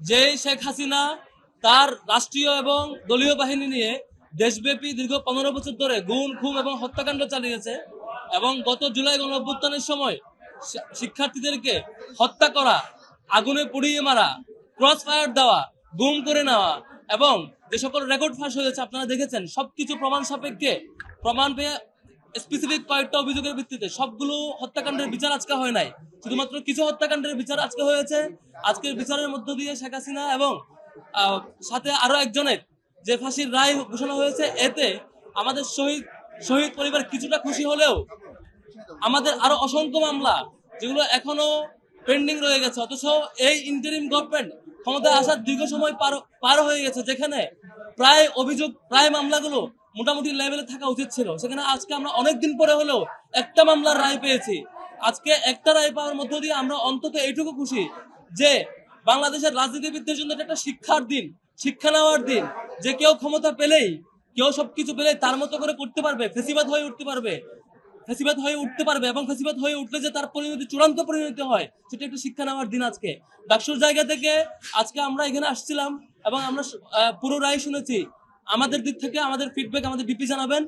যে শেখ হাসিনা তার রাষ্ট্রীয় এবং দলীয় বাহিনী নিয়ে দেশব্যাপী দীর্ঘ পনেরো বছর ধরে গুম খুম এবং হত্যাকাণ্ড চালিয়েছে এবং গত জুলাই গণ অভ্যুত্থানের সময় শিক্ষার্থীদেরকে হত্যা করা, আগুনে পুড়িয়ে মারা ক্রস ফায়ার দেওয়া, গুম করে নেওয়া এবং যে সকল রেকর্ড ফাঁস হয়েছে আপনারা দেখেছেন, সবকিছু প্রমাণ সাপেক্ষে প্রমাণ পেয়ে স্পেসিফিক কয়েকটা অভিযোগের ভিত্তিতে সবগুলো হত্যাকাণ্ডের বিচার আজকে হয় নাই। শুধুমাত্র কিছু হত্যাকাণ্ডের বিচার আজকে হয়েছে। আজকের বিচারের মধ্য দিয়ে শেখ হাসিনা এবং সাথে আরও একজনের যে ফাঁসির রায় ঘোষণা হয়েছে, এতে আমাদের শহীদ শহীদ পরিবার কিছুটা খুশি হলেও আমাদের আরও অসংখ্য মামলা যেগুলো এখনও পেন্ডিং রয়ে গেছে, অথচ এই ইন্টারিম গভর্নমেন্ট ক্ষমতায় আসার দীর্ঘ সময় পার পার হয়ে গেছে, যেখানে প্রায় অভিযোগ, প্রায় মামলাগুলো মোটামুটি লেভেলে থাকা উচিত ছিল। সেখানে আজকে আমরা অনেকদিন পরে হলেও একটা মামলার রায় পেয়েছি। আজকে একটা রায় পাওয়ার মধ্য দিয়ে আমরা অন্তত এইটুকু খুশি যে বাংলাদেশের রাজনীতিবিদদের জন্য এটা একটা শিক্ষার দিন, শিক্ষা নেওয়ার দিন। যে কেউ ক্ষমতা পেলেই, কেউ সবকিছু পেলেই তার মতো করে করতে পারবে, ফেসিবাদ হয়ে উঠতে পারবে। ফেসিবাদ হয়ে উঠতে পারবে এবং ফেসিবাদ হয়ে উঠলে যে তার পরিণতি, চূড়ান্ত পরিণতি হয়, সেটা একটা শিক্ষা নেওয়ার দিন আজকে। ডাকসুর জায়গা থেকে আজকে আমরা এখানে আসছিলাম এবং আমরা পুরো রায় শুনেছি। আমাদের দিক থেকে আমাদের ফিডব্যাক আমাদের ডিপি জানাবেন।